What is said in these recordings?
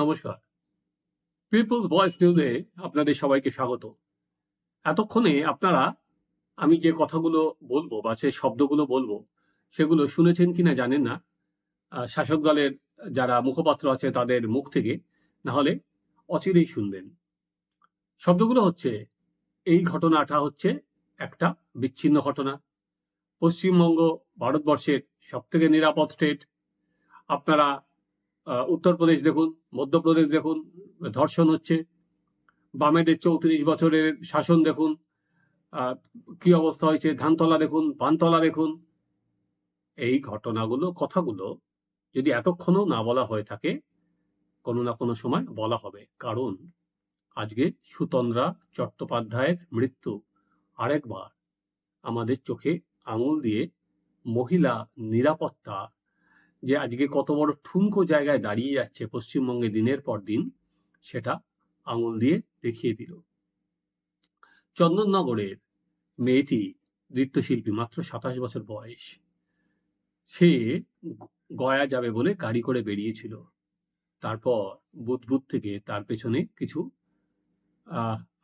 নমস্কার। People's voice নিউজে আপনাদের সবাইকে স্বাগত। এতক্ষণে আপনারা আমি যে কথাগুলো বলব বা সে শব্দগুলো বলব, সেগুলো শুনেছেন কিনা জানেন না। শাসক দলের যারা মুখপাত্র আছে তাদের মুখ থেকে, না হলে অচিরেই শুনবেন। শব্দগুলো হচ্ছে, এই ঘটনাটা হচ্ছে একটা বিচ্ছিন্ন ঘটনা। পশ্চিমবঙ্গ, ভারতবর্ষের সব থেকে নিরাপদ স্টেট আপনারা উত্তরপ্রদেশ দেখুন, মধ্যপ্রদেশ দেখুন, ধর্ষণ হচ্ছে। বামেদের চৌত্রিশ বছরের শাসন দেখুন কি অবস্থা হয়েছে, ধানতলা দেখুন পানতলা দেখুন। এই ঘটনাগুলো, কথাগুলো যদি এতক্ষণও না বলা হয়ে থাকে, কোনো না কোনো সময় বলা হবে। কারণ আজকে সুতন্দ্রা চট্টোপাধ্যায়ের মৃত্যু আরেকবার আমাদের চোখে আঙুল দিয়ে মহিলা নিরাপত্তা যে আজকে কত বড় ঠুনকো জায়গায় দাঁড়িয়ে যাচ্ছে পশ্চিমবঙ্গে দিনের পর দিন, সেটা আঙুল দিয়ে দেখিয়ে দিল। চন্দননগরের মেয়েটি নৃত্যশিল্পী, মাত্র সাতাশ বছর বয়স। সে গয়া যাবে বলে গাড়ি করে বেরিয়েছিল। তারপর বুধবুধ থেকে তার পেছনে কিছু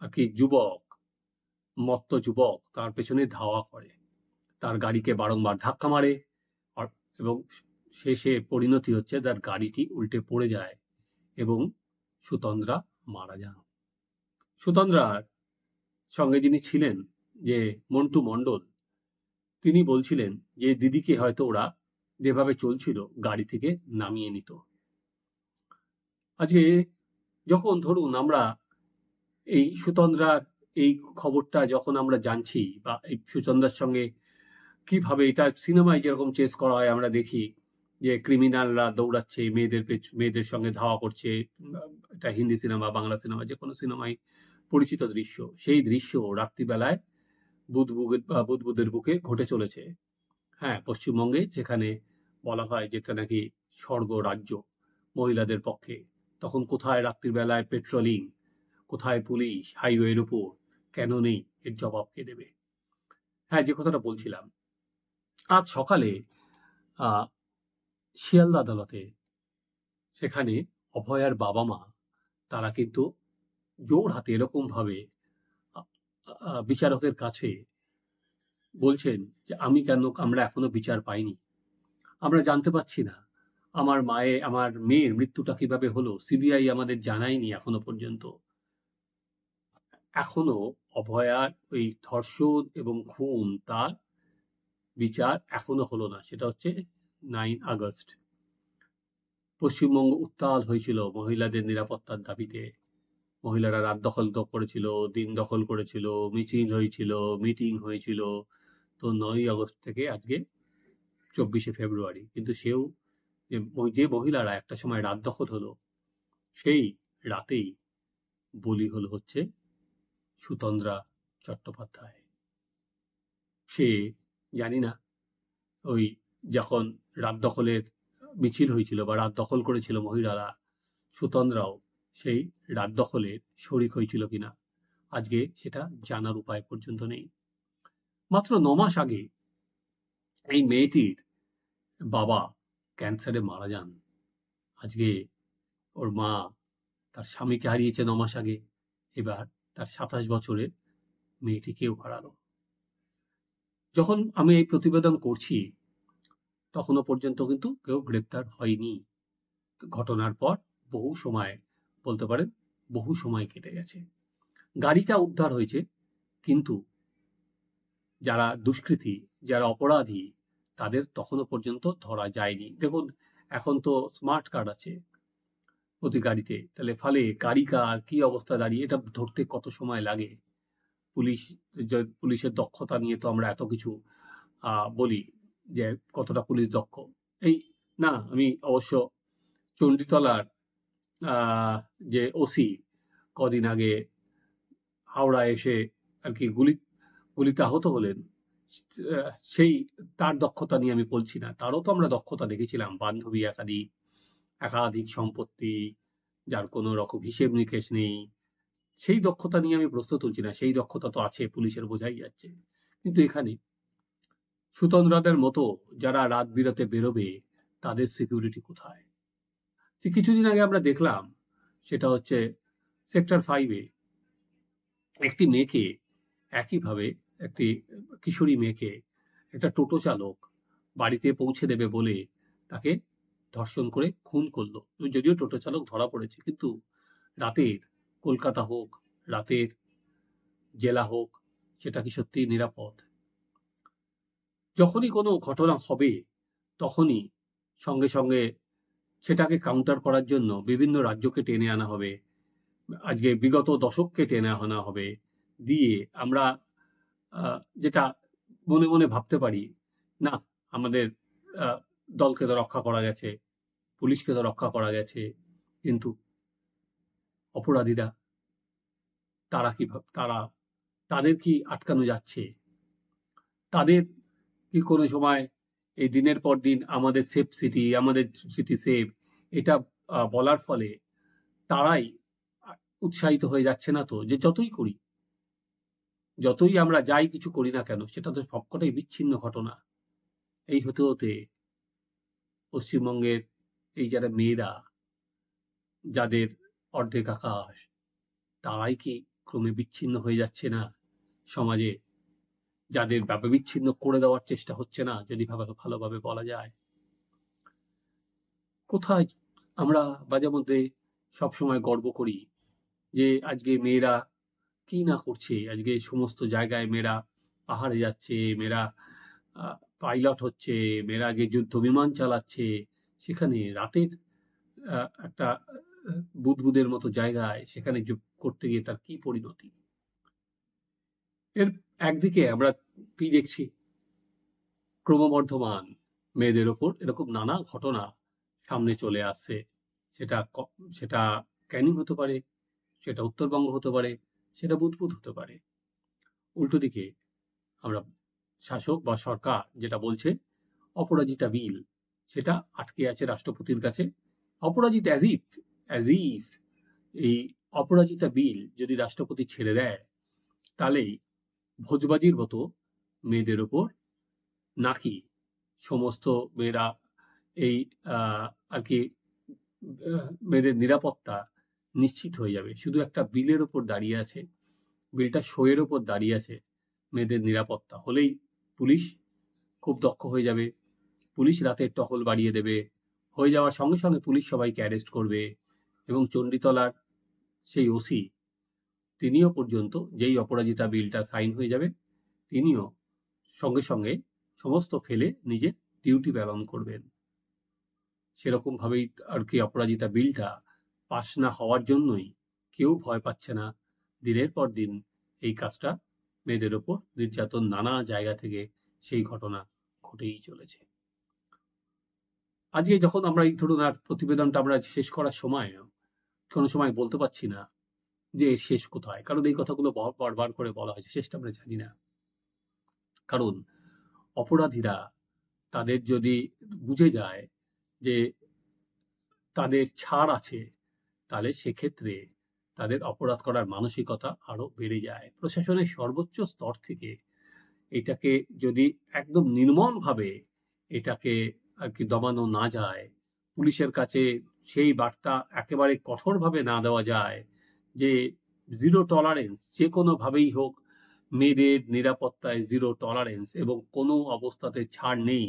আর কি যুবক, মত্ত যুবক তার পেছনে ধাওয়া করে। তার গাড়িকে বারংবার ধাক্কা মারে এবং শেষে পরিণতি হচ্ছে তার গাড়িটি উল্টে পড়ে যায় এবং সুতন্দ্রা মারা যান। সুতন্দ্রার সঙ্গে যিনি ছিলেন, যে মন্টু মণ্ডল, তিনি বলছিলেন যে দিদিকে হয়তো ওরা যেভাবে চলছিল গাড়ি থেকে নামিয়ে নিত। আজকে যখন ধরুন আমরা এই সুতন্দ্রার এই খবরটা যখন আমরা জানছি বা এই সুচন্দ্রার সঙ্গে কীভাবে এটা সিনেমায় যেরকম চেস করা হয় আমরা দেখি যে ক্রিমিনালরা দৌড়াচ্ছে, মেয়েদের মেয়েদের সঙ্গে ধাওয়া করছে এটা হিন্দি সিনেমা বাংলা সিনেমা যে কোনো সিনেমায় পরিচিত দৃশ্য, সেই দৃশ্য রাত্রিবেলায় বুধবুদের বুধবুদের বুকে ঘটে চলেছে। হ্যাঁ পশ্চিমবঙ্গে যেখানে বলা হয় যেটা নাকি স্বর্গ রাজ্য মহিলাদের পক্ষে, তখন কোথায় রাত্রিবেলায় পেট্রোলিং কোথায় পুলিশ হাইওয়ের উপর, কেন নেই, এর জবাব কে দেবে? হ্যাঁ যে কথাটা বলছিলাম, আজ সকালে শিয়ালদা আদালতে। সেখানে অভয়ার বাবা মা, তারা কিন্তু জোর হাতে এরকম ভাবে আ- আ- বিচারকের কাছে বলছেন যে, আমি কেন, আমরা এখনও বিচার পাইনি। আমরা জানতে পাচ্ছি না, আমার মায়ে, আমার মেয়ের মৃত্যুটা কীভাবে হলো, সিবিআই আমাদের জানায়নি এখনও পর্যন্ত। এখনও অভয়ার ওই ধর্ষণ এবং খুন, তার বিচার এখনও হলো না। সেটা হচ্ছে নাইন আগস্ট। পশ্চিমবঙ্গ উত্তাল হয়েছিল মহিলাদের নিরাপত্তার দাবিতে। মহিলারা রাত দখল করেছিল, দিন দখল করেছিল, মিছিল হয়েছিল, মিটিং হয়েছিল। তো নয়ই আগস্ট থেকে আজকে চব্বিশে ফেব্রুয়ারি। কিন্তু সেও যে মহিলারা একটা সময় রাত দখল হলো, সেই রাতেই বলি হলো হচ্ছে সুতন্দ্রা চট্টোপাধ্যায়। সে জানি না, ওই যখন রাত দখলের মিছিল হয়েছিল বা রাত দখল করেছিল মহিলারা, সুতন্দ্রাও সেই রাত দখলের শরিক হয়েছিল কিনা, আজকে সেটা জানার উপায় পর্যন্ত নেই। মাত্র ন মাস আগে এই মেয়েটির বাবা ক্যান্সারে মারা যান। আজকে ওর মা তার স্বামীকে হারিয়েছে ন মাস আগে, এবার তার সাতাশ বছরের মেয়েটিকেও হারালো। যখন আমি এই প্রতিবেদন করছি তখনও পর্যন্ত কিন্তু কেউ গ্রেপ্তার হয়নি। ঘটনার পর বহু সময়, বলতে পারেন বহু সময় কেটে গেছে। গাড়িটা উদ্ধার হয়েছে, কিন্তু যারা দুষ্কৃতী, যারা অপরাধী, তাদের তখনও পর্যন্ত ধরা যায়নি। দেখুন, এখন তো স্মার্ট কার্ড আছে প্রতি গাড়িতে। তাহলে ফলে গাড়ি কার, কি অবস্থা দাঁড়িয়ে, এটা ধরতে কত সময় লাগে? পুলিশ, পুলিশের দক্ষতা নিয়ে তো আমরা এত কিছু বলি। যে কতটা পুলিশ দক্ষ। এই, না, আমি অবশ্য চণ্ডীতলার যে ওসি কদিন আগে হাওড়া এসে আর কি গুলি, গুলিতে আহত হলেন সেই তার দক্ষতা নিয়ে আমি বলছি না। তারও তো আমরা দক্ষতা দেখেছিলাম। বান্ধবী একাধিক একাধিক সম্পত্তি, যার কোনো রকম হিসেব নিকেশ নেই। সেই দক্ষতা নিয়ে আমি প্রশ্ন তুলছি না। সেই দক্ষতা তো আছে, পুলিশের বোঝাই যাচ্ছে। কিন্তু এখানে সুতন্দ্রাদের মতো যারা রাত বিরতে বেরোবে, তাদের সিকিউরিটি কোথায়? কিছুদিন আগে আমরা দেখলাম, সেটা হচ্ছে সেক্টর ফাইভে একটি মেয়েকে একইভাবে একটি কিশোরী মেয়েকে একটা টোটো চালক বাড়িতে পৌঁছে দেবে বলে তাকে ধর্ষণ করে খুন করল। যদিও টোটো চালক ধরা পড়েছে, কিন্তু রাতের কলকাতা হোক, রাতের জেলা হোক, সেটা কি সত্যিই নিরাপদ? যখনই কোনো ঘটনা হবে, তখনই সঙ্গে সঙ্গে সেটাকে কাউন্টার করার জন্য বিভিন্ন রাজ্যকে টেনে আনা হবে। আজকে বিগত দশককে টেনে আনা হবে। দিয়ে আমরা যেটা মনে মনে ভাবতে পারি, না, আমাদের দলকে তো রক্ষা করা গেছে, পুলিশকে তো রক্ষা করা গেছে, কিন্তু অপরাধীরা, তারা কি তারা, তাদের কি আটকানো যাচ্ছে? তাদের কি কোনো সময় এই দিনের পর দিন আমাদের সেফ সিটি আমাদের সিটি সেফ এটা বলার ফলে তারাই উৎসাহিত হয়ে যাচ্ছে না তো, যে যতই করি, যতই আমরা যাই কিছু করি না কেন, সেটা তো সবকটাই বিচ্ছিন্ন ঘটনা। এই হতে হতে পশ্চিমবঙ্গের এই যারা মেয়েরা, যাদের অর্ধেক আকাশ, তারাই কি ক্রমে বিচ্ছিন্ন হয়ে যাচ্ছে না সমাজে? যাদের বিচ্ছিন্ন করে দেওয়ার চেষ্টা হচ্ছে না, যদি ভাবে ভালোভাবে বলা যায়। কোথায় আমরা মাঝে মধ্যে সবসময় গর্ব করি যে, আজকে মেয়েরা কি না করছে? আজকে সমস্ত জায়গায় মেয়েরা পাহাড়ে যাচ্ছে, মেয়েরা পাইলট হচ্ছে, মেয়েরা আগে যুদ্ধ বিমান চালাচ্ছে। সেখানে রাতের একটা বুদবুদের মতো জায়গায় সেখানে করতে গিয়ে তার কি পরিণতি? এর একদিকে আমরা কি দেখছি? ক্রমবর্ধমান মেয়েদের ওপর এরকম নানা ঘটনা সামনে চলে আসছে। সেটা সেটা ক্যানিং হতে পারে, সেটা উত্তরবঙ্গ হতে পারে, সেটা বুদবুদ হতে পারে। উল্টো দিকে আমরা শাসক বা সরকার যেটা বলছে, অপরাজিতা বিল, সেটা আটকে আছে রাষ্ট্রপতির কাছে। অপরাজিত অ্যাজ ইফ অ্যাজ ইফ এই অপরাজিতা বিল যদি রাষ্ট্রপতি ছেড়ে দেয়, তাহলেই ভোজবাজির মতো মেয়েদের ওপর। নাকি সমস্ত মেয়েরা এই আর কি মেয়েদের নিরাপত্তা নিশ্চিত হয়ে যাবে। শুধু একটা বিলের ওপর দাঁড়িয়ে আছে, বিলটা শোয়ের ওপর দাঁড়িয়ে আছে মেয়েদের নিরাপত্তা। হলেই পুলিশ খুব দক্ষ হয়ে যাবে। পুলিশ রাতের টহল বাড়িয়ে দেবে। হয়ে যাওয়ার সঙ্গে সঙ্গে পুলিশ সবাইকে অ্যারেস্ট করবে এবং চণ্ডীতলার সেই ওসি তিনিও পর্যন্ত যেই অপরাজিতা বিলটা সাইন হয়ে যাবে, তিনিও সঙ্গে সঙ্গে সমস্ত ফেলে নিজের ডিউটি পালন করবেন। সেরকমভাবেই আর কি অপরাজিতা বিলটা পাশ না হওয়ার জন্যই কেউ ভয় পাচ্ছে না। দিনের পর দিন এই কাজটা মেয়েদের ওপর নির্যাতন নানা জায়গা থেকে সেই ঘটনা ঘটেই চলেছে। আজকে যখন আমরা এই ধরুন আর প্রতিবেদনটা আমরা শেষ করার সময়, কোনো সময় বলতে পারছি না যে শেষ কোথায়? কারণ এই কথাগুলো বার- বারবার করে বলা হয়েছে শেষটা আমরা জানি না। কারণ অপরাধীরা তাদের যদি বুঝে যায় যে তাদের ছাড় আছে, তাহলে সেক্ষেত্রে তাদের অপরাধ করার মানসিকতা আরও বেড়ে যায়। প্রশাসনের সর্বোচ্চ স্তর থেকে এটাকে যদি একদম নির্মমভাবে এটাকে আর কি দমানো না যায়, পুলিশের কাছে সেই বার্তা একেবারে কঠোরভাবে না দেওয়া যায় যে জিরো টলারেন্স যে কোনোভাবেই হোক, মেয়েদের নিরাপত্তায় জিরো টলারেন্স এবং কোনো অবস্থাতে ছাড় নেই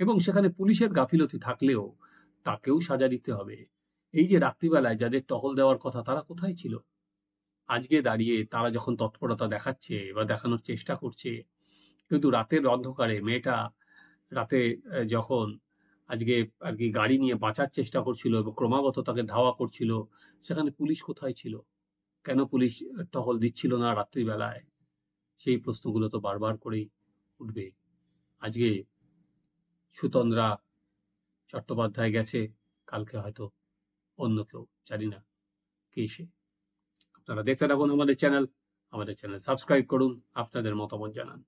এবং সেখানে পুলিশের গাফিলতি থাকলেও তাকেও সাজা দিতে হবে। এই যে রাত্রিবেলায় যাদের টহল দেওয়ার কথা, তারা কোথায় ছিল? আজকে দাঁড়িয়ে তারা যখন তৎপরতা দেখাচ্ছে বা দেখানোর চেষ্টা করছে, কিন্তু রাতের অন্ধকারে মেয়েটা রাতে যখন আজকে আর কি গাড়ি নিয়ে বাঁচার চেষ্টা করছিল এবং ক্রমাগত তাকে ধাওয়া করছিল সেখানে পুলিশ কোথায় ছিল? কেন পুলিশ টহল দিচ্ছিল না রাত্রিবেলায়? সেই প্রশ্নগুলো তো বারবার করেই উঠবে। আজকে সুতন্দ্রা চট্টোপাধ্যায় গেছে, কালকে হয়তো অন্য কেউ, জানি না কে সে। আপনারা দেখতে থাকুন আমাদের চ্যানেল। আমাদের চ্যানেল সাবস্ক্রাইব করুন, আপনাদের মতামত জানান।